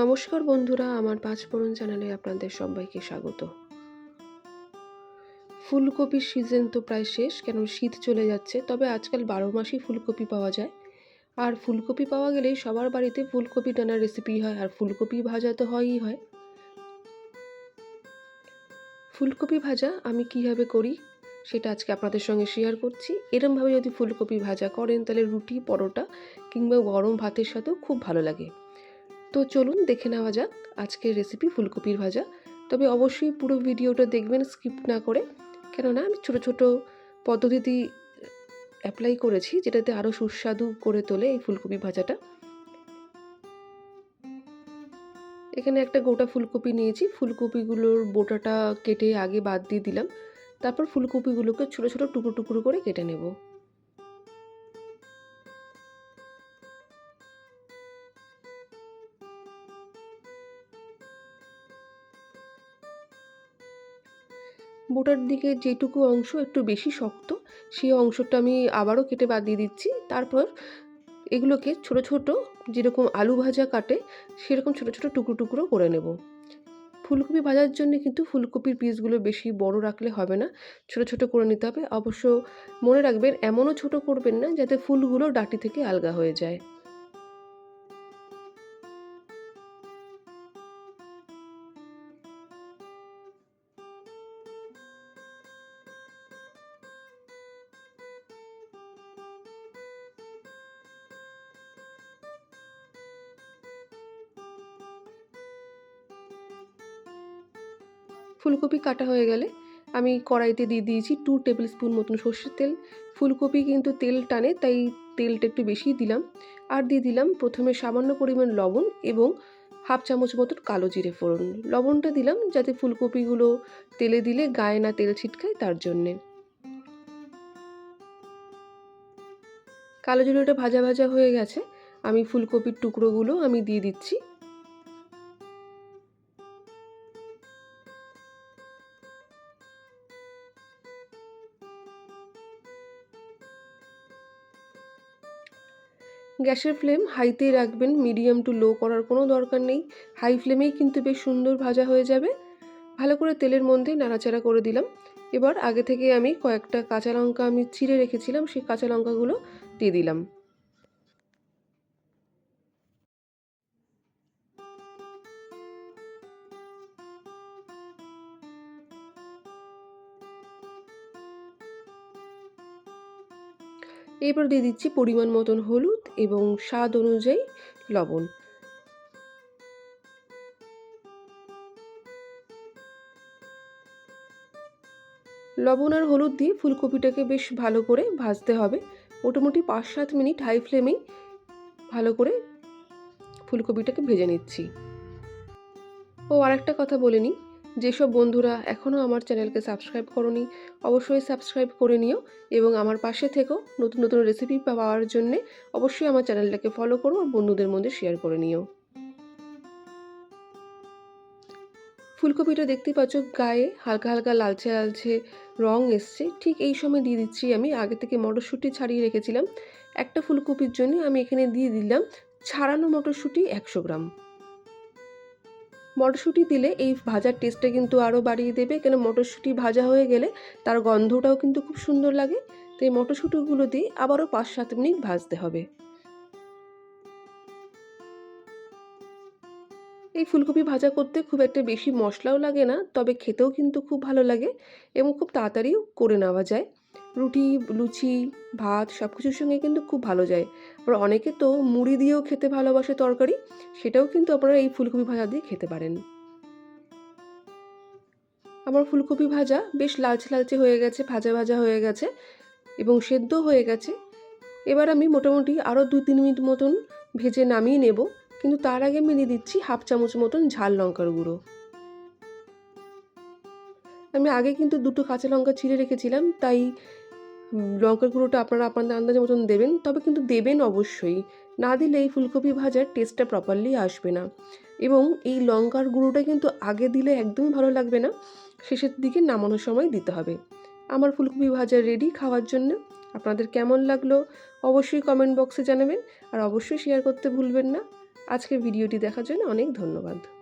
নমস্কার বন্ধুরা, আমার পাঁচফোড়ন চ্যানেলে আপনাদের সবাইকে স্বাগত। ফুলকপির সিজন তো প্রায় শেষ, কেন শীত চলে যাচ্ছে, তবে আজকাল বারো মাসই ফুলকপি পাওয়া যায়। আর ফুলকপি পাওয়া গেলেই সবার বাড়িতে ফুলকপি টানার রেসিপি হয়, আর ফুলকপি ভাজা তো হয়ই হয়। ফুলকপি ভাজা আমি কীভাবে করি, সেটা আজকে আপনাদের সঙ্গে শেয়ার করছি। এরমভাবে যদি ফুলকপি ভাজা করেন, তাহলে রুটি, পরোটা কিংবা গরম ভাতের সাথেও খুব ভালো লাগে। তো চলুন দেখে নেওয়া যাক আজকের রেসিপি ফুলকপির ভাজা। তবে অবশ্যই পুরো ভিডিওটা দেখবেন স্কিপ না করে। কেননা আমি ছোট ছোট পদ্ধতি অ্যাপ্লাই করেছি, যেটাতে আরও সুস্বাদু করে তোলে এই ফুলকপি ভাজাটা। এখানে একটা গোটা ফুলকপি নিয়েছি। ফুলকপিগুলোর বোটাটা কেটে আগে বাদ দিয়ে দিলাম। তারপর ফুলকপিগুলোকে ছোটো ছোটো টুকরো টুকরো করে কেটে নেব। বোটার দিকে যেটুকু অংশ একটু বেশি শক্ত, সেই অংশটা আমি আবারও কেটে বাদ দিয়ে দিচ্ছি। তারপর এগুলোকে ছোট ছোট যেরকম আলু ভাজা কাটে, সেরকম ছোট ছোট টুকরো টুকরো করে নেব। ফুলকপি ভাজার জন্য কিন্তু ফুলকপির পিসগুলো বেশি বড় রাখলে হবে না, ছোট ছোট করে নিতে হবে। অবশ্য মনে রাখবেন, এমনও ছোট করবেন না, যাতে ফুলগুলো ডাটি থেকে আলগা হয়ে যায়। ফুলকপি কাটা হয়ে গেলে আমি কড়াইতে দিয়ে দিয়েছি টু টেবিল স্পুন মতন সর্ষের তেল। ফুলকপি কিন্তু তেল টানে, তাই তেলটা একটু বেশি দিলাম। আর দিয়ে দিলাম প্রথমে সামান্য পরিমাণ লবণ এবং হাফ চামচ মতন কালো জিরে ফোড়ন। লবণটা দিলাম যাতে ফুলকপিগুলো তেলে দিলে গায়ে না তেল ছিটকায় তার জন্যে। কালো জিরেটা ভাজা ভাজা হয়ে গেছে। আমি ফুলকপির টুকরোগুলো আমি দিয়ে দিচ্ছি। গ্যাসের ফ্লেম হাইতেই রাখবেন, মিডিয়াম টু লো করার কোনো দরকার নেই। হাই ফ্লেমেই কিন্তু বেশ সুন্দর ভাজা হয়ে যাবে। ভালো করে তেলের মধ্যে নাড়াচাড়া করে দিলাম। এবার আগে থেকে আমি কয়েকটা কাঁচা লঙ্কা আমি চিড়ে রেখেছিলাম, সেই কাঁচা লঙ্কাগুলো দিয়ে দিলাম। এরপর দিয়ে দিচ্ছি পরিমাণ মতন হলুদ এবং স্বাদ অনুযায়ী লবণ। লবণ আর হলুদ দিয়ে ফুলকপিটাকে বেশ ভালো করে ভাজতে হবে। মোটামুটি পাঁচ সাত মিনিট হাই ফ্লেমেই ভালো করে ফুলকপিটাকে ভেজে নিচ্ছি। ও আরেকটা কথা বলে নিই। যেসব বন্ধুরা এখনও আমার চ্যানেলকে সাবস্ক্রাইব করনি, অবশ্যই সাবস্ক্রাইব করে নিও এবং আমার পাশে থেকেও নতুন নতুন রেসিপি পাওয়ার জন্যে অবশ্যই আমার চ্যানেলটাকে ফলো করো আর বন্ধুদের মধ্যে শেয়ার করে নিও। ফুলকপিটা দেখতেই পাচ্ছ গায়ে হালকা হালকা লালচে লালচে রং এসছে, ঠিক এই সময় দিয়ে দিচ্ছি আমি, আগে থেকে মটরশুঁটি ছাড়িয়ে রেখেছিলাম। একটা ফুলকপির জন্য আমি এখানে দিয়ে দিলাম ছাড়ানো মটরশুঁটি একশো গ্রাম। মটরশুঁটি দিলে এই ভাজার টেস্টটা কিন্তু আরও বাড়িয়ে দেবে। কেন মটরশুঁটি ভাজা হয়ে গেলে তার গন্ধটাও কিন্তু খুব সুন্দর লাগে। তো এই মটরশুঁটিগুলো দিয়ে আবারও পাঁচ সাত মিনিট ভাজতে হবে। এই ফুলকপি ভাজা করতে খুব একটা বেশি মশলাও লাগে না, তবে খেতেও কিন্তু খুব ভালো লাগে এবং খুব তাড়াতাড়িও করে নেওয়া যায়। রুটি, লুচি, ভাত সব কিছুর সঙ্গে কিন্তু খুব ভালো যায়। আবার অনেকে তো মুড়ি দিয়েও খেতে ভালোবাসে তরকারি, সেটাও কিন্তু আপনারা এই ফুলকপি ভাজা দিয়ে খেতে পারেন। আমার ফুলকপি ভাজা বেশ লালচে লালচে হয়ে গেছে, ভাজা ভাজা হয়ে গেছে এবং সেদ্ধ হয়ে গেছে। এবার আমি মোটামুটি আরও দু তিন মিনিট মতন ভেজে নামিয়ে নেব, কিন্তু তার আগে আমি দিয়ে দিচ্ছি হাফ চামচ মতন ঝাল লঙ্কার গুঁড়ো। আমি আগে কিন্তু দুটো কাঁচা লঙ্কা ছিঁড়ে রেখেছিলাম, তাই লঙ্কার গুঁড়োটা আপনারা আপনাদের আন্দাজের মতন দেবেন, তবে কিন্তু দেবেন অবশ্যই। না দিলে এই ফুলকপি ভাজার টেস্টটা প্রপারলি আসবে না। এবং এই লঙ্কার গুঁড়োটা কিন্তু আগে দিলে একদমই ভালো লাগবে না, শেষের দিকে নামানোর সময় দিতে হবে। আমার ফুলকপি ভাজা রেডি খাওয়ার জন্য, আপনাদের কেমন লাগল অবশ্যই কমেন্ট বক্সে জানাবেন, আর অবশ্যই শেয়ার করতে ভুলবেন না। আজকের ভিডিওটি দেখার জন্য অনেক ধন্যবাদ।